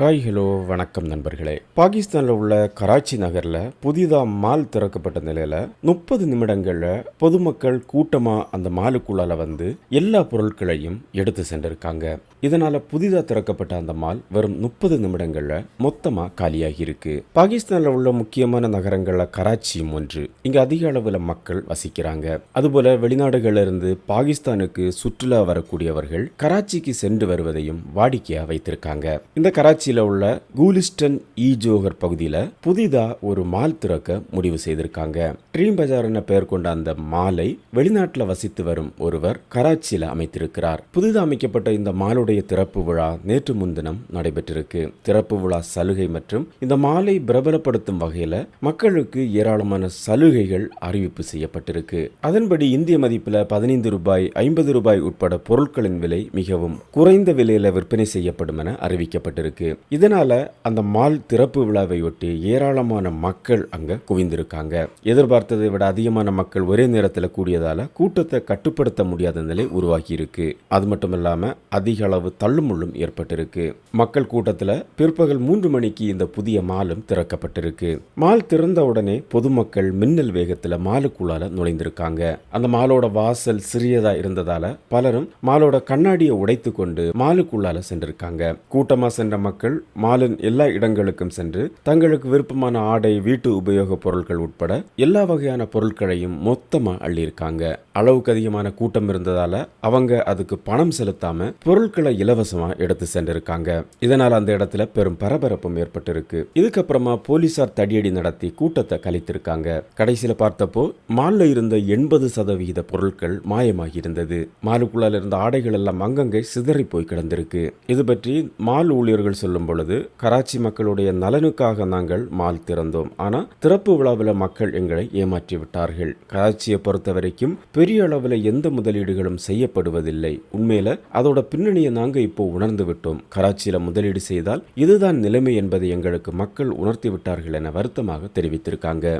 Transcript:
Hi hello வணக்கம் நண்பர்களே. பாகிஸ்தானில் உள்ள கராச்சி நகரில் புதிதாக மால் திறக்கப்பட்ட நிலையில் முப்பது நிமிடங்களில் பொதுமக்கள் கூட்டமாக அந்த மாலுக்குள்ளால வந்து எல்லா பொருட்களையும் எடுத்து சென்றிருக்காங்க. இதனால் புதிதாக திறக்கப்பட்ட அந்த மால் வெறும் முப்பது நிமிடங்களில் மொத்தமாக காலியாகி இருக்கு. பாகிஸ்தானில் உள்ள முக்கியமான நகரங்களில் கராச்சியும் ஒன்று. இங்கே அதிக அளவில் மக்கள் வசிக்கிறாங்க. அதுபோல வெளிநாடுகளிலிருந்து பாகிஸ்தானுக்கு சுற்றுலா வரக்கூடியவர்கள் கராச்சிக்கு சென்று வருவதையும் வாடிக்கையாக வைத்திருக்காங்க. இந்த கராச்சி கராச்சியில் உள்ள கூலிஸ்டன் இ ஜோகர் பகுதியில் புதிதாக ஒரு மால் திறக்க முடிவு செய்திருக்காங்க. ட்ரீம் பஜார் என பெயர் கொண்ட அந்த மாலை வெளிநாட்டில் வசித்து வரும் ஒருவர் கராச்சியில் அமைத்திருக்கிறார். புதிதாக அமைக்கப்பட்ட இந்த மாலுடைய திறப்பு விழா நேற்று முன்தினம் நடைபெற்றிருக்கு. திறப்பு விழா சலுகை மற்றும் இந்த மாலை பிரபலப்படுத்தும் வகையில் மக்களுக்கு ஏராளமான சலுகைகள் அறிவிப்பு செய்யப்பட்டிருக்கு. அதன்படி இந்திய மதிப்பில் பதினைந்து ரூபாய் ஐம்பது ரூபாய் உட்பட பொருட்களின் விலை மிகவும் குறைந்த விலையில் விற்பனை செய்யப்படும் என அறிவிக்கப்பட்டிருக்கு. இதனால அந்த மால் திறப்பு விழாவையொட்டி ஏராளமான மக்கள் அங்க குவிந்திருக்காங்க. எதிர்பார்த்ததை விட அதிகமான மக்கள் ஒரே நேரத்தில் கூடியதால கூட்டத்தை கட்டுப்படுத்த முடியாத நிலை உருவாகி இருக்கு அது மட்டும் இல்லாம அதிக அளவு தள்ளுமுள்ளும் ஏற்பட்டிருக்கு. மக்கள் கூட்டத்தில் பிற்பகல் மூன்று மணிக்கு இந்த புதிய மாலும் திறக்கப்பட்டிருக்கு. மால் திறந்த உடனே பொதுமக்கள் மின்னல் வேகத்தில் மாலுக்குள்ளால நுழைந்திருக்காங்க. அந்த மாலோட வாசல் சிறியதா இருந்ததால பலரும் மாலோட கண்ணாடியை உடைத்து கொண்டு மாலுக்குள்ளால சென்றிருக்காங்க. கூட்டமா சென்ற மக்கள் மாலின் எல்லா இடங்களுக்கும் சென்று தங்களுக்கு விருப்பமான ஆடை வீட்டு உபயோகப் பொருட்கள் உட்பட எல்லா வகையான பொருட்களையும் மொத்தமா அள்ளியிருக்காங்க. அளவுக்கு அதிகமான கூட்டம் இருந்ததால அவங்க அதுக்கு பணம் செலுத்தாம பொருட்களை இலவசமா எடுத்து சென்றிருக்காங்க. இதனால் அந்த இடத்துல பெரும் பரபரப்பும் ஏற்பட்டிருக்கு. இதுக்கப்புறமா போலீசார் தடியடி நடத்தி கூட்டத்தை கலைத்திருக்காங்க. கடைசியில பார்த்தப்போ மால்ல இருந்த எண்பது சதவிகித பொருட்கள் மாயமாகி இருந்தது. மாலுக்குள்ளால இருந்த ஆடைகள் எல்லாம் அங்கங்கே சிதறி போய் கிடந்திருக்கு. இது பற்றி மால் ஊழியர்கள் சொல்லும் பொழுது கராச்சி மக்களுடைய நலனுக்காக நாங்கள் மால் திறந்தோம். ஆனால் திறப்பு விழாவில் மக்கள் எங்களை ஏமாற்றி விட்டார்கள். கராச்சியை பொறுத்த வரைக்கும் பெரிய அளவில் எந்த முதலீடுகளும் செய்யப்படுவதில்லை. உண்மையில அதோட பின்னணியை நாங்கள் இப்போ உணர்ந்து விட்டோம். கராச்சியில முதலீடு செய்தால் இதுதான் நிலைமை என்பதை எங்களுக்கு மக்கள் உணர்த்தி விட்டார்கள் என வருத்தமாக தெரிவித்திருக்காங்க.